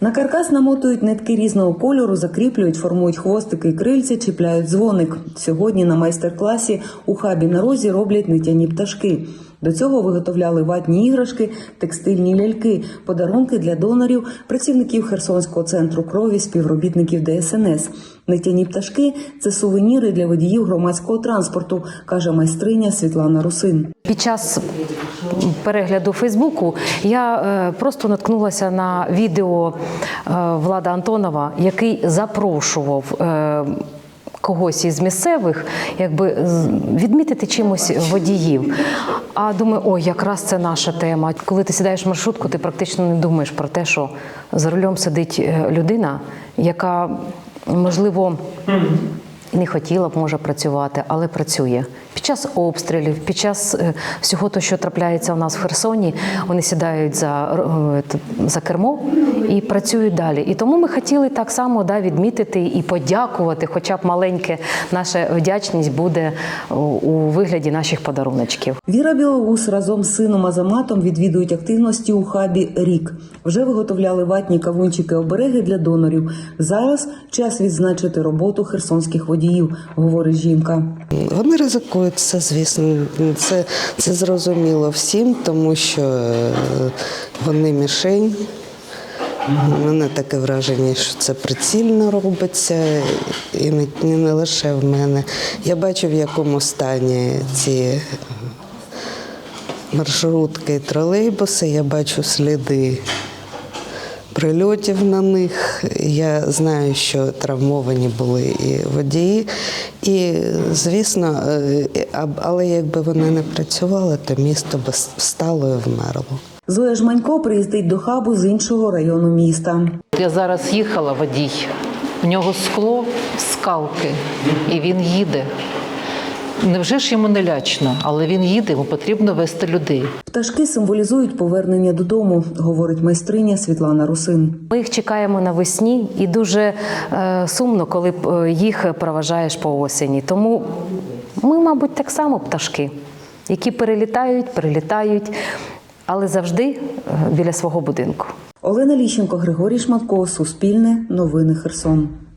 На каркас намотують нитки різного кольору, закріплюють, формують хвостики і крильця, чіпляють дзвоник. Сьогодні на майстер-класі у хабі на розі роблять нитяні пташки. До цього виготовляли ватні іграшки, текстильні ляльки, подарунки для донорів, працівників Херсонського центру крові, співробітників ДСНС. Нитяні пташки це сувеніри для водіїв громадського транспорту, каже майстриня Світлана Русин. Під час перегляду Фейсбуку я е, просто наткнулася на відео е, Влада Антонова, який запрошував. Когось із місцевих, якби відмітити чимось водіїв. А думаю, ой, якраз це наша тема. Коли ти сідаєш в маршрутку, ти практично не думаєш про те, що за рулем сидить е, людина, яка можливо не хотіла б може працювати, але працює. Під час обстрілів, під час е, всього того, що трапляється у нас в Херсоні, вони сідають за, е, за кермо і працюють далі. І тому ми хотіли так само да, відмітити і подякувати, хоча б маленьке наша вдячність буде у- вигляді наших подаруночків. Віра Білоус разом з сином Азаматом відвідують активності у хабі рік. Вже виготовляли ватні кавунчики обереги для донорів. Зараз час відзначити роботу херсонських водіїв, говорить жінка. Вони ризикують це, звісно, це, це зрозуміло всім, тому що е, вони мішень. У мене таке враження, що це прицільно робиться, і не, не лише в мене. Я бачу, в якому стані ці маршрутки тролейбуси, я бачу сліди прильотів на них. Я знаю, що травмовані були і водії. І, звісно, е, а- але якби вони не працювали, то місто би встало і вмерло. Зоя Жманько приїздить до хабу з іншого району міста. Я зараз їхала водій. У нього скло скалки, і він їде. Невже ж йому не лячно, але він їде, йому потрібно вести людей. Пташки символізують повернення додому, говорить майстриня Світлана Русин. Ми їх чекаємо навесні, і дуже е, сумно, коли е, їх проважаєш по осені. Тому ми, мабуть, так само пташки, які перелітають, перелітають, але завжди е, біля свого будинку. Олена Ліщенко, Григорій Шматко, Суспільне, Новини Херсон.